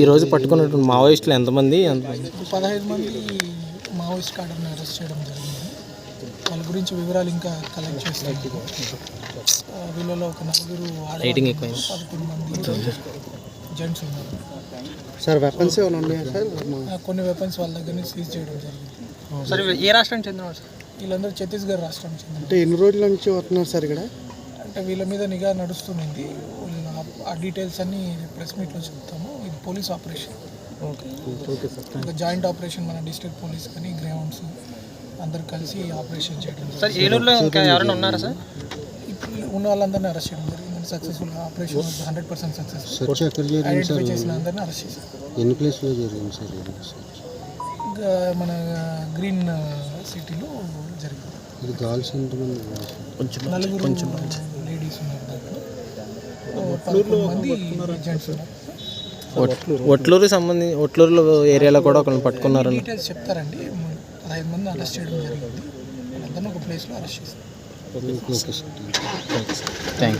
ఈరోజు పట్టుకున్నటువంటి మావోయిస్టులు ఎంతమంది? ఎంతమంది పదహైదు మంది మావోయిస్ట్ కార్డర్ని అరెస్ట్ చేయడం జరిగింది. వాళ్ళ గురించి వివరాలు ఇంకా కలెక్ట్ ఆ, వీళ్ళలో ఒక నలుగురు రేటింగ్. పదకొండు మంది జెంట్స్ ఉన్నారు. సార్ వెపన్స్ ఏమైనా ఉన్నాయా సార్ ఆ, కొన్ని వెపన్స్ వాళ్ళ దగ్గర నుంచి సీజ్ చేయడం జరిగింది. సార్ ఏ రాష్ట్రానికి చెందినవారు సార్ వీళ్ళందరూ ఛత్తీస్గఢ్ రాష్ట్రానికి చెందిన అంటే ఎన్ని రోజుల నుంచి వస్తున్నారు సార్ ఇక్కడ? అంటే వీళ్ళ మీద నిఘా నడుస్తుంది. ఆ డీటెయిల్స్ అన్ని ప్రెస్ మీట్లో చెప్తాము. ఇది పోలీస్ ఆపరేషన్ ఓకే. సార్. ఒక జాయింట్ ఆపరేషన్ మన డిస్ట్రిక్ట్ పోలీస్ కానీ గ్రౌండ్స్ అందరు కలిసి ఆపరేషన్ చేయడం. సార్ ఏలూరులో ఇంకా ఎవరైనా ఉన్నారా సార్? ఇప్పుడు ఉన్న వాళ్ళందరినీ అరెస్ట్ చేయడం జరిగింది. Successful operation hundred percent success search ఎక్కడ జరిగింది ఐడెంటిఫై చేసిన అందరినీ అరెస్ట్ చేశారు ఎన్ని ప్లేస్లో జరిగింది సార్ ఇంకా మన గ్రీన్ సిటీలో జరిగింది. ఎంతమంది? కొంచెం. ఒట్లూరు సంబంధించి ఒట్లూరులో ఏరియాలో కూడా ఒకరిని పట్టుకున్నారు డీటెయిల్స్ చెప్తారండి. పదహైదు మంది అరెస్ట్ చేయడం జరిగింది. వాళ్ళందరినీ ఒక ప్లేస్లో అరెస్ట్ చేస్తారు ఓకే సార్. థ్యాంక్స్